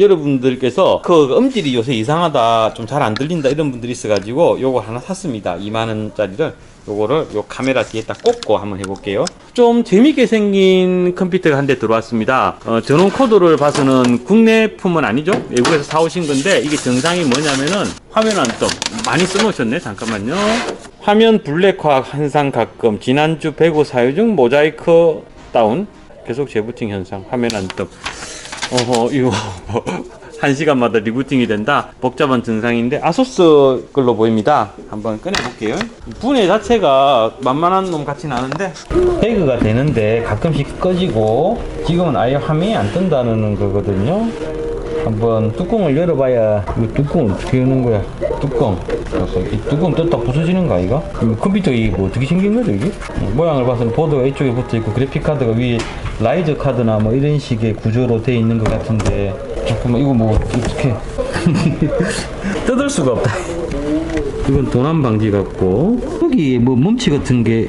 여러분들께서 그 음질이 요새 이상하다 좀 잘 안 들린다 이런 분들이 있어가지고 요거 하나 샀습니다. 2만원짜리를 요거를 요 카메라 뒤에 딱 꽂고 한번 해볼게요. 좀 재밌게 생긴 컴퓨터가 한 대 들어왔습니다. 어, 전원 코드를 봐서는 국내품은 아니죠? 외국에서 사오신 건데 이게 정상이 뭐냐면은 화면 안뜸 많이 써놓으셨네 잠깐만요. 화면 블랙화 현상 가끔 지난주 배구 사유 중 모자이크 다운 계속 재부팅 현상 화면 안뜸 어허 이거 한 시간마다 리부팅이 된다? 복잡한 증상인데? 아소스 걸로 보입니다. 한번 꺼내 볼게요. 분해 자체가 만만한 놈 같진 않은데? 배그가 되는데 가끔씩 꺼지고 지금은 아예 화면이 안 뜬다는 거거든요. 한번 뚜껑을 열어봐야 이 뚜껑 어떻게 여는 거야? 뚜껑. 이 뚜껑 떴다 부서지는 거 아이가? 이 컴퓨터 이게 뭐 어떻게 생긴 거죠 이게? 어, 모양을 봐서는 보드가 이쪽에 붙어 있고 그래픽 카드가 위에 라이저 카드나 뭐 이런 식의 구조로 돼 있는 것 같은데 잠깐만 이거 뭐 어떻게 뜯을 수가 없다 이건 도난 방지 같고 여기 뭐 멈치 같은 게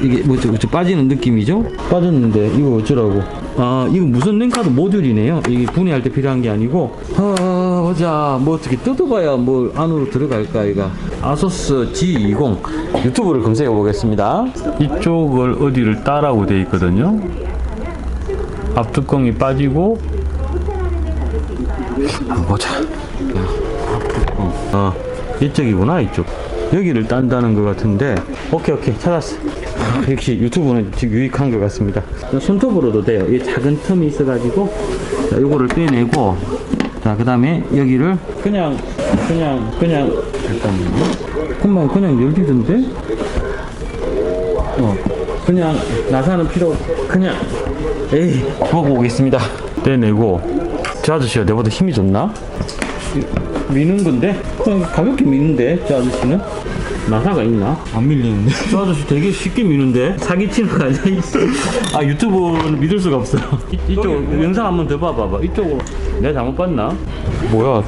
이게 뭐 저 저 빠지는 느낌이죠? 빠졌는데 이거 어쩌라고? 아 이거 무슨 랜카드 모듈이네요. 이게 분해할 때 필요한 게 아니고. 아 보자 뭐 어떻게 뜯어봐야 뭐 안으로 들어갈까 이가. 아소스 G20 유튜브를 검색해 보겠습니다. 이쪽을 어디를 따라고 돼 있거든요. 앞 뚜껑이 빠지고. 한번 보자. 어 이쪽이구나 이쪽. 여기를 딴다는 것 같은데. 오케이 오케이 찾았어. 아, 역시 유튜브는 유익한 것 같습니다. 손톱으로도 돼요. 이 작은 틈이 있어 가지고. 자 요거를 빼내고. 자그 다음에 여기를 그냥 그냥 그냥. 잠깐만요. 그만 그냥 열리던데? 어 그냥 나사는 필요 없- 그냥 에이 보고 오겠습니다 떼내고 저 아저씨가 내보다 힘이 좋나? 미는 건데? 그냥 가볍게 미는데 저 아저씨는? 나사가 있나? 안 밀리는데? 저 아저씨 되게 쉽게 미는데? 사기치는 거 아니야? 아 유튜브는 믿을 수가 없어 이, 이쪽 영상 한번 더 봐봐봐 이쪽으로 내가 잘못 봤나? 뭐야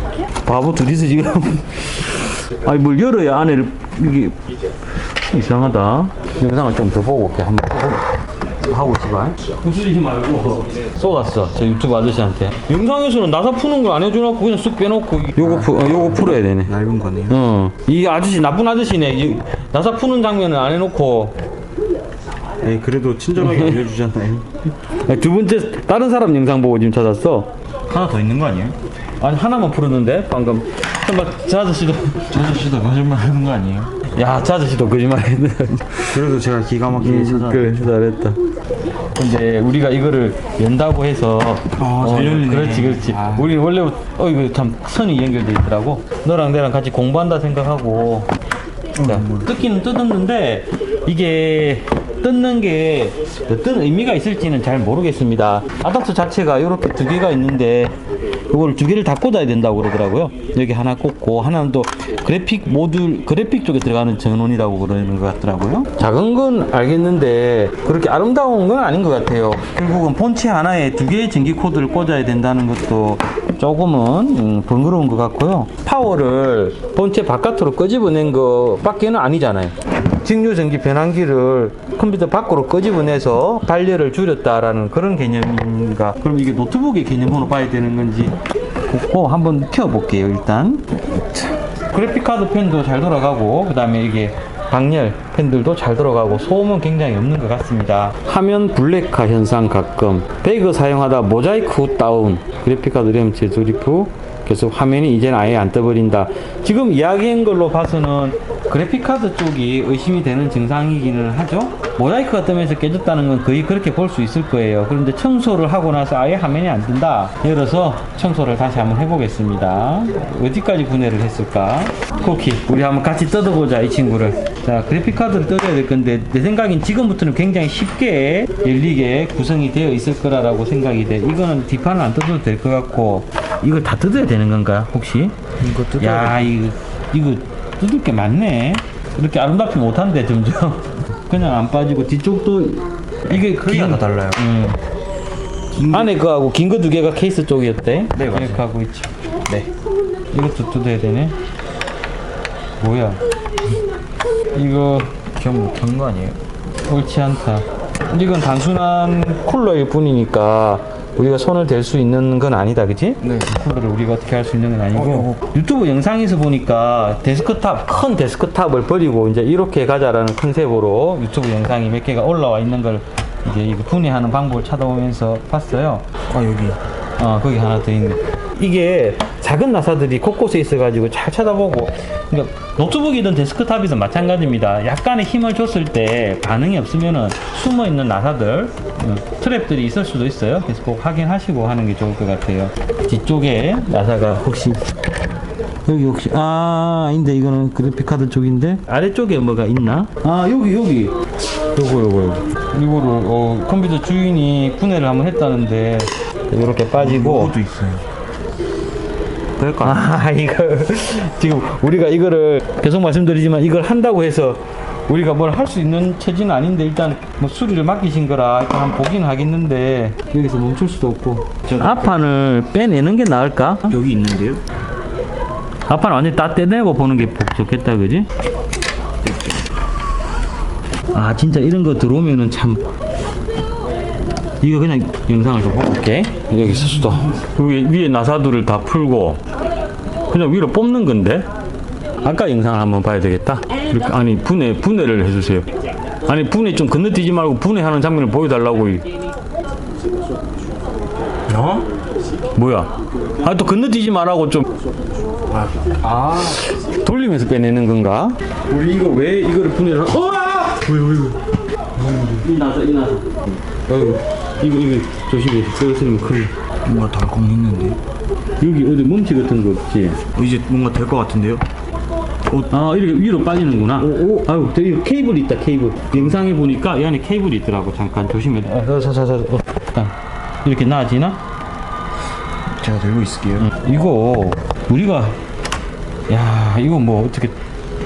바보 둘이서 지금 아니 뭘 열어야 안에를 이게 이상하다 영상을 좀 더 보고 올게 한번 하고 있어봐 부수지 말고 쏘갔어 저 유튜브 아저씨한테 영상 에서는 나사 푸는 걸 안 해줘놓고 그냥 쑥 빼놓고 요거, 푸, 어, 요거 풀어야 되네 얇은 거네요. 어, 이 아저씨 나쁜 아저씨네. 이 나사 푸는 장면을 안 해놓고 에이, 그래도 친절하게 알려주잖아요. 두 번째 다른 사람 영상 보고 지금 찾았어. 하나 더 있는 거 아니에요? 아니 하나만 풀었는데 방금. 저 아저씨도 저 아저씨도 거짓말 하는 거 아니에요? 야, 저 아저씨도 거짓말 했네. 그래도 제가 기가 막히게 찾아. 그래, 잘했다. 이제 우리가 이거를 연다고 해서 아, 잘 열리네. 그렇지, 그렇지. 아. 우리 원래 어 이거 참 선이 연결돼 있더라고. 너랑 나랑 같이 공부한다 생각하고 자, 뜯기는 뜯었는데 이게 뜯는 게 어떤 의미가 있을지는 잘 모르겠습니다. 아닥터 자체가 이렇게 두 개가 있는데 이걸 두 개를 다 꽂아야 된다고 그러더라고요. 여기 하나 꽂고 하나는 또 그래픽 모듈 그래픽 쪽에 들어가는 전원이라고 그러는 것 같더라고요. 작은 건 알겠는데 그렇게 아름다운 건 아닌 것 같아요. 결국은 본체 하나에 두 개의 전기 코드를 꽂아야 된다는 것도 조금은 음, 번거로운 것 같고요. 파워를 본체 바깥으로 끄집어낸 거 밖에는 아니잖아요. 직류 전기 변환기를 컴퓨터 밖으로 끄집어내서 발열을 줄였다라는 그런 개념인가? 그럼 이게 노트북의 개념으로 봐야 되는 건지 보고 한번 켜볼게요 일단. 그래픽 카드 펜도 잘 돌아가고 그 다음에 이게 방열 펜들도 잘 돌아가고 소음은 굉장히 없는 것 같습니다. 화면 블랙화 현상 가끔 배그 사용하다 모자이크 후 다운 그래픽 카드 램 재조립 후 계속 화면이 이제는 아예 안 떠버린다. 지금 이야기한 걸로 봐서는 그래픽 카드 쪽이 의심이 되는 증상이기는 하죠. 모자이크가 뜨면서 깨졌다는 건 거의 그렇게 볼 수 있을 거예요. 그런데 청소를 하고 나서 아예 화면이 안 뜬다. 열어서 청소를 다시 한번 해보겠습니다. 어디까지 분해를 했을까? 쿠키, 우리 한번 같이 뜯어보자 이 친구를. 자, 그래픽 카드를 뜯어야 될 건데 내 생각엔 지금부터는 굉장히 쉽게 열리게 구성이 되어 있을 거라고 생각이 돼. 이거는 뒷판을 안 뜯어도 될 것 같고 이걸 다 뜯어야 되는 건가 혹시? 이거 뜯어야 야 이거 이거 뜯을 게 많네. 이렇게 아름답지 못한데 점점 그냥 안 빠지고 뒤쪽도 이게 크기가 다 달라요. 음. 안에 거하고 긴 거 두 개가 케이스 쪽이었대. 네, 맞아요. 이렇게 하고 있죠. 네. 이것도 뜯어야 되네. 뭐야? 이거 기억 못한 거 아니에요? 옳지 않다. 이건 단순한 쿨러일 뿐이니까 우리가 손을 댈 수 있는 건 아니다, 그지? 네. 쿨러를 우리가 어떻게 할 수 있는 건 아니고 어, 유튜브 영상에서 보니까 데스크탑 큰 데스크탑을 버리고 이제 이렇게 가자라는 컨셉으로 유튜브 영상이 몇 개가 올라와 있는 걸 이제 이거 분해하는 방법을 찾아보면서 봤어요. 아 여기. 어, 거기 하나 더 있네. 이게 작은 나사들이 곳곳에 있어가지고 잘 찾아보고, 그러니까 노트북이든 데스크탑이든 마찬가지입니다. 약간의 힘을 줬을 때 반응이 없으면은 숨어 있는 나사들, 음, 트랩들이 있을 수도 있어요. 그래서 꼭 확인하시고 하는 게 좋을 것 같아요. 뒤쪽에 나사가 혹시 여기 혹시 아 아닌데 이거는 그래픽카드 쪽인데 아래쪽에 뭐가 있나? 아 여기 여기 요거 요거 이거를 어, 컴퓨터 주인이 분해를 한번 했다는데 이렇게 빠지고 요것도 있어요. 그럴까? 아 이거 지금 우리가 이거를 계속 말씀드리지만 이걸 한다고 해서 우리가 뭘 할 수 있는 체질은 아닌데 일단 뭐 수리를 맡기신 거라 일단 한번 보긴 하겠는데 여기서 멈출 수도 없고 앞판을 빼내는 게 나을까? 여기 있는데요? 앞판 완전 다 떼내고 보는 게 좋겠다 그지? 아 진짜 이런 거 들어오면은 참 이거 그냥 영상을 좀 올게 여기 수도 여기 위에 나사들을 다 풀고 그냥 위로 뽑는 건데 아까 영상을 한번 봐야 되겠다 이렇게 아니 분해 분해를 해주세요 아니 분해 좀 건너뛰지 말고 분해하는 장면을 보여달라고 이. 어? 뭐야 아 또 건너뛰지 말라고 좀 아. 돌리면서 빼내는 건가? 우리 이거 왜 이거를 분해를 하... 어! 왜왜 왜? 이 나서 이 나서 어휴 이거 이거 조심해 떨어뜨리면 큰일 나. 뭔가 덜컹 있는데. 여기 어디 뭉치 같은 거 없지? 어, 이제 뭔가 될 것 같은데요? 아 이렇게 위로 빠지는구나 오, 아유 저기 케이블 있다 케이블 영상에 보니까 이 안에 케이블이 있더라고 잠깐 조심해 어, 자자 자 어, 잠깐 이렇게 나아지나? 제가 들고 있을게요. 응. 이거 우리가 야 이거 뭐 어떻게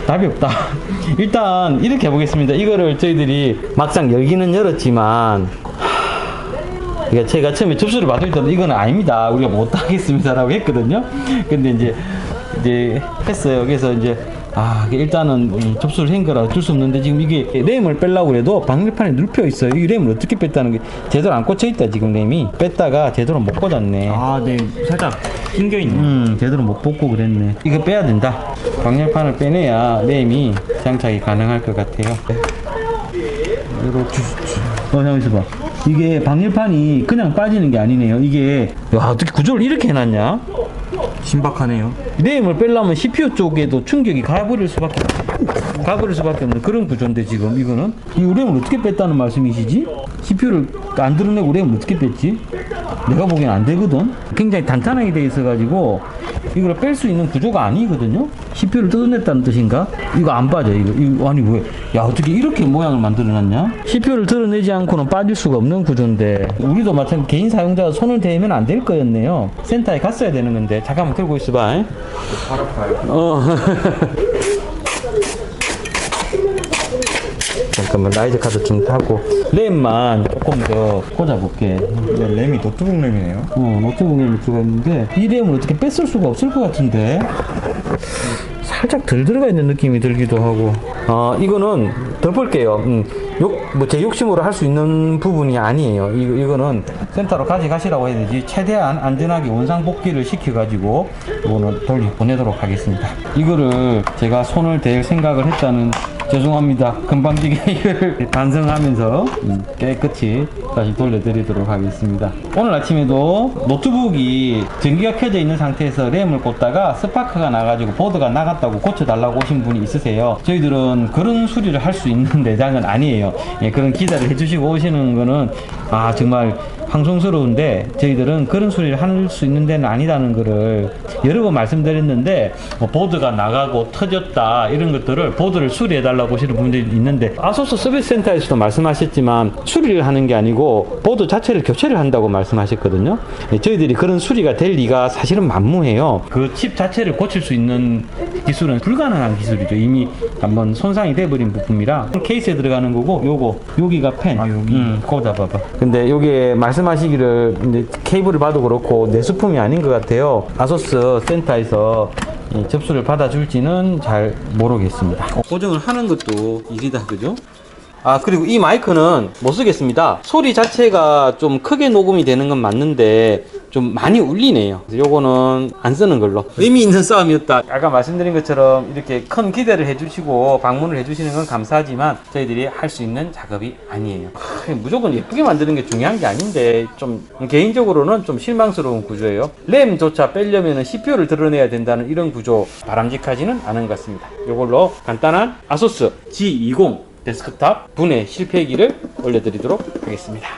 답이 없다 일단 이렇게 해보겠습니다 이거를 저희들이 막상 열기는 열었지만 하, 이게 제가 처음에 접수를 받을 때도 이건 아닙니다 우리가 못 하겠습니다라고 했거든요 근데 이제 이제 했어요 그래서 이제 아 일단은 이 접수를 한 거라 어쩔 수 없는데 지금 이게 램을 빼려고 해도 방열판에 눕혀 있어요 이 램을 어떻게 뺐다는 게 제대로 안 꽂혀 있다 지금 램이 뺐다가 제대로 못 꽂았네 아, 네. 살짝 낑겨 있네. 음, 제대로 못 뽑고 그랬네. 이거 빼야 된다. 방열판을 빼내야 램이 장착이 가능할 것 같아요. 이렇게. 어, 잠깐 있어봐. 이게 방열판이 그냥 빠지는 게 아니네요. 이게, 야, 어떻게 구조를 이렇게 해놨냐? 신박하네요. 램을 빼려면 CPU 쪽에도 충격이 가버릴 수밖에 가버릴 수밖에 없는 그런 구조인데 지금 이거는 이 램을 어떻게 뺐다는 말씀이시지? CPU를 안 드러내고 램을 어떻게 뺐지? 내가 보기엔 안 되거든. 굉장히 단단하게 돼 있어 가지고 이걸 뺄 수 있는 구조가 아니거든요. CPU를 뜯어냈다는 뜻인가? 이거 안 빠져 이거. 이거 아니 왜? 야 어떻게 이렇게 모양을 만들어놨냐? CPU를 드러내지 않고는 빠질 수가 없는 구조인데 우리도 마찬가지 개인 사용자가 손을 대면 안 될 거였네요. 센터에 갔어야 되는 건데 잠깐만 들고 있어봐. 어. 잠깐만 라이즈 카드 좀 타고 램만 조금 더 꽂아볼게. 램이 노트북 램이네요. 어 노트북 램이 들어가 있는데 이 램을 어떻게 뺐을 수가 없을 것 같은데 살짝 덜 들어가 있는 느낌이 들기도 하고. 어 이거는 덮을게요. 음, 욕뭐제 욕심으로 할 수 있는 부분이 아니에요. 이, 이거는 센터로 가져가시라고 해야 되지. 최대한 안전하게 원상 복귀를 시켜 가지고 이거는 돌리 보내도록 하겠습니다. 이거를 제가 손을 댈 생각을 했다는 죄송합니다. 금방지게 반성하면서 음, 깨끗이 다시 돌려드리도록 하겠습니다. 오늘 아침에도 노트북이 전기가 켜져 있는 상태에서 램을 꽂다가 스파크가 나가지고 보드가 나갔다고 고쳐달라고 오신 분이 있으세요. 저희들은 그런 수리를 할 수 있는 내장은 아니에요. 예, 그런 기사를 해주시고 오시는 거는 아 정말 황송스러운데 저희들은 그런 수리를 할 수 있는 데는 아니라는 거를 여러 번 말씀드렸는데 뭐 보드가 나가고 터졌다 이런 것들을 보드를 수리해 달라고 하시는 분들이 있는데 아소스 서비스 센터에서도 말씀하셨지만 수리를 하는 게 아니고 보드 자체를 교체를 한다고 말씀하셨거든요. 예, 저희들이 그런 수리가 될 리가 사실은 만무해요. 그 칩 자체를 고칠 수 있는 기술은 불가능한 기술이죠. 이미 한번 손상이 돼버린 부품이라 케이스에 들어가는 거고 요거 여기가 펜. 아, 여기? 음, 그거 잡아봐. 근데 요게 말씀 하시기를 이제 케이블을 봐도 그렇고 내수품이 아닌 것 같아요. 아소스 센터에서 이 접수를 받아줄지는 잘 모르겠습니다. 고정을 하는 것도 일이다, 그죠? 아 그리고 이 마이크는 못 쓰겠습니다 소리 자체가 좀 크게 녹음이 되는 건 맞는데 좀 많이 울리네요. 그래서 요거는 안 쓰는 걸로. 의미 있는 싸움이었다. 아까 말씀드린 것처럼 이렇게 큰 기대를 해주시고 방문을 해주시는 건 감사하지만 저희들이 할 수 있는 작업이 아니에요. 하, 무조건 예쁘게 만드는 게 중요한 게 아닌데 좀 개인적으로는 좀 실망스러운 구조예요. 램조차 빼려면 CPU를 드러내야 된다는 이런 구조 바람직하지는 않은 것 같습니다. 이걸로 간단한 아소스 G20 데스크탑 분해 실패기를 올려드리도록 하겠습니다